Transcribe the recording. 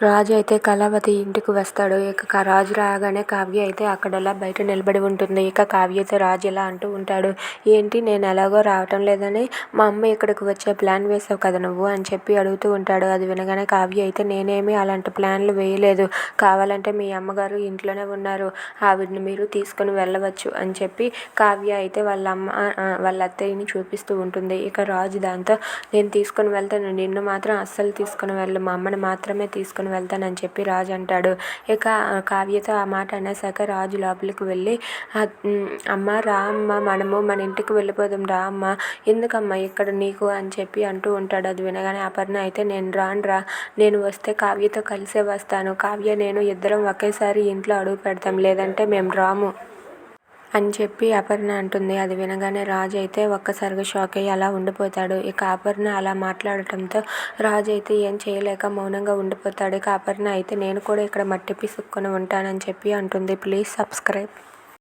రాజు అయితే కళావతి ఇంటికి వస్తాడు. ఇక రాజు రాగానే కావ్య అయితే అక్కడలా బయట నిలబడి ఉంటుంది. ఇక కావ్యతో రాజు ఇలా అంటూ ఉంటాడు. ఏంటి నేను ఎలాగో రావటం లేదని మా అమ్మ ఇక్కడికి వచ్చే ప్లాన్ వేసావు కదా నువ్వు? అని చెప్పి అడుగుతూ ఉంటాడు. అది వినగానే కావ్య అయితే నేనేమి అలాంటి ప్లాన్లు వేయలేదు. కావాలంటే మీ అమ్మగారు ఇంట్లోనే ఉన్నారు. ఆవిడని మీరు తీసుకొని వెళ్ళవచ్చు అని చెప్పి కావ్య అయితే వాళ్ళ అమ్మ వాళ్ళ అత్తయ్యని చూపిస్తూ ఉంటుంది. ఇక రాజు దాంతో నేను తీసుకొని వెళ్తాను. నిన్ను మాత్రం అస్సలు తీసుకొని వెళ్ళు. మా అమ్మని మాత్రమే తీసుకొని వెళ్తానని చెప్పి రాజు అంటాడు. ఇక కావ్యతో ఆ మాట అనేసాక రాజు లోపలికి వెళ్ళి అమ్మ రా అమ్మ మనము మన ఇంటికి వెళ్ళిపోదాం రా అమ్మ. ఎందుకమ్మా ఇక్కడ నీకు అని చెప్పి అంటూ ఉంటాడు. అది వినగానే అపర్ణ అయితే నేను రాను రా. నేను వస్తే కావ్యతో కలిసే వస్తాను. కావ్య నేను ఇద్దరం ఒకేసారి ఇంట్లో అడుగు పెడతాం. లేదంటే మేము రాము అని చెప్పి అపర్ణ అంటుంది. అది వినగానే రాజు అయితే ఒక్కసారిగా షాక్ అయ్యి అలా ఉండిపోతాడు. ఇక అపర్ణ అలా మాట్లాడటంతో రాజు అయితే ఏం చేయలేక మౌనంగా ఉండిపోతాడు. ఇక అపర్ణ అయితే నేను కూడా ఇక్కడ మట్టి పిసుక్కొని ఉంటానని చెప్పి అంటుంది. Please subscribe.